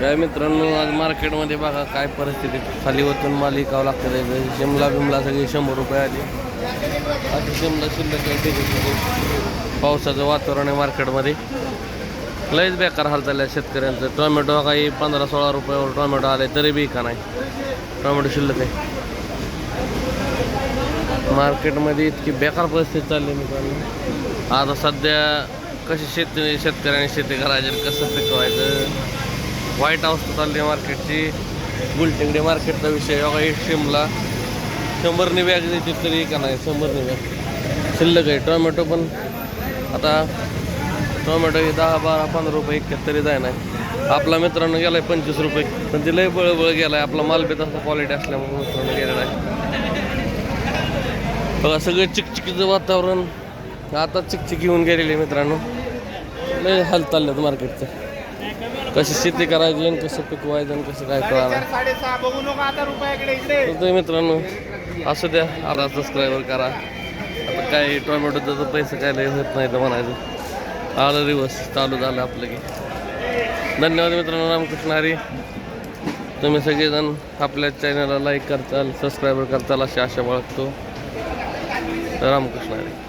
काय मित्रांनो आज मार्केटमध्ये बघा काय परिस्थिती. खाली वतून माल विकावं लागतं म्हणजे शिमला बिमला सगळी शंभर रुपये आली. आता शिमला शिल्लक आहे पावसाचं वातावरण आहे मार्केटमध्ये. लयच बेकार हाल चालल्या शेतकऱ्यांचं. टोमॅटो काही पंधरा सोळा रुपयावर टोमॅटो आले तरी बी का नाही. टोमॅटो शिल्लक आहे. मार्केटमध्ये इतकी बेकार परिस्थिती चालली आहे मित्रांनो. आता सध्या कशी शेती शेतकऱ्यांनी शेती करायची आणि कसं पिकवायचं? वाईट अवस्था चालली आहे मार्केटची गुलटिंगडे मार्केटचा विषय. बघा एक शिमला शंभरने बॅग देते तरी का नाही शंभरने बॅग शिल्लक आहे. टोमॅटो पण आता टोमॅटो हे दहा बारा पंधरा रुपये एक तरी जाय नाही आपला मित्रांनो गेला आहे पंचवीस रुपये. पण ते लय बळबळ आहे आपला माल बी तसा क्वालिटी असल्यामुळे मित्रांनो गेलेला आहे. बघा सगळं चिकचिकीचं वातावरण. आता चिकचिकी होऊन गेलेली आहे मित्रांनो. लय हाल चालल्यात मार्केटचं कशी शेती करायची आणि कसं पिकवायचं आणि कसं काय इकडे. तर मित्रांनो असू द्या आता सबस्क्राईबर करा. आता काय टोमॅटोचं तर पैसे काय लय होत नाही तर म्हणायचं. आलं दिवस चालू झालं आपलं की. धन्यवाद मित्रांनो रामकृष्ण हरी. तुम्ही सगळेजण आपल्या चॅनलला लाईक करताल सबस्क्राईबर करताल अशी आशा बाळगतो. रामकृष्ण हरी.